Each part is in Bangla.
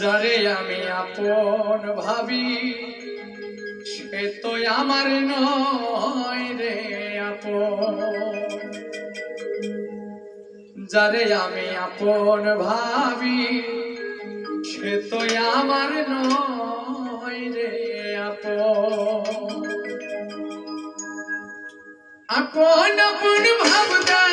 যারে আমি আপন ভাবি, সে তো আমার নয় রে আপন। যারে আমি আপন ভাবি, সে তো আমার নয় রে আপন। আপন আপন ভাবদা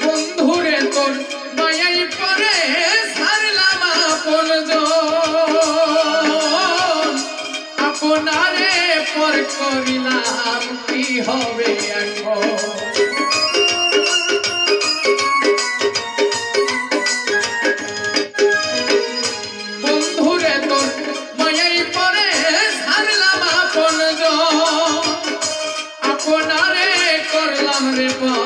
বন্ধুরে তোর মায়াই পরে সারলাম আপন আপনারে পর করিলাম কি হবে এখন? Amre pa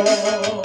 Oh.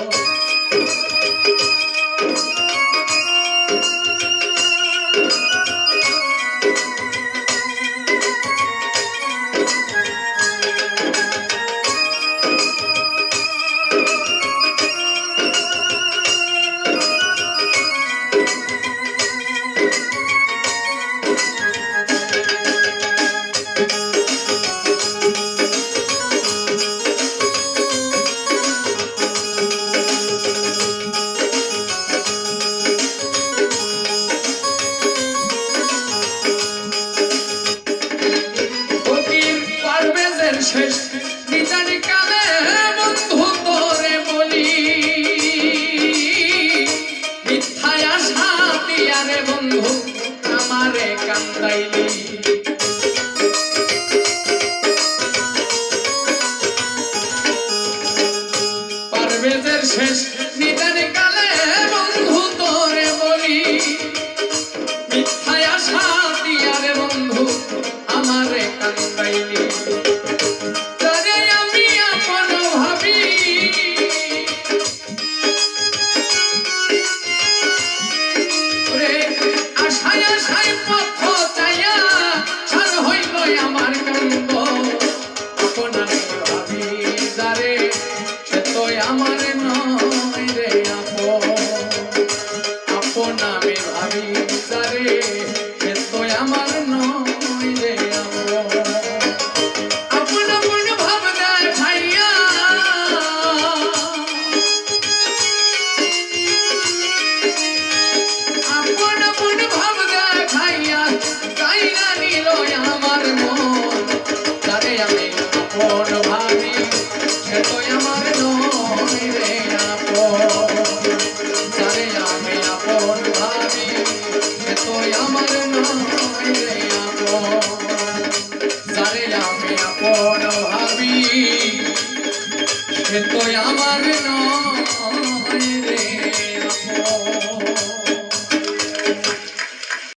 Ven, voy a amar.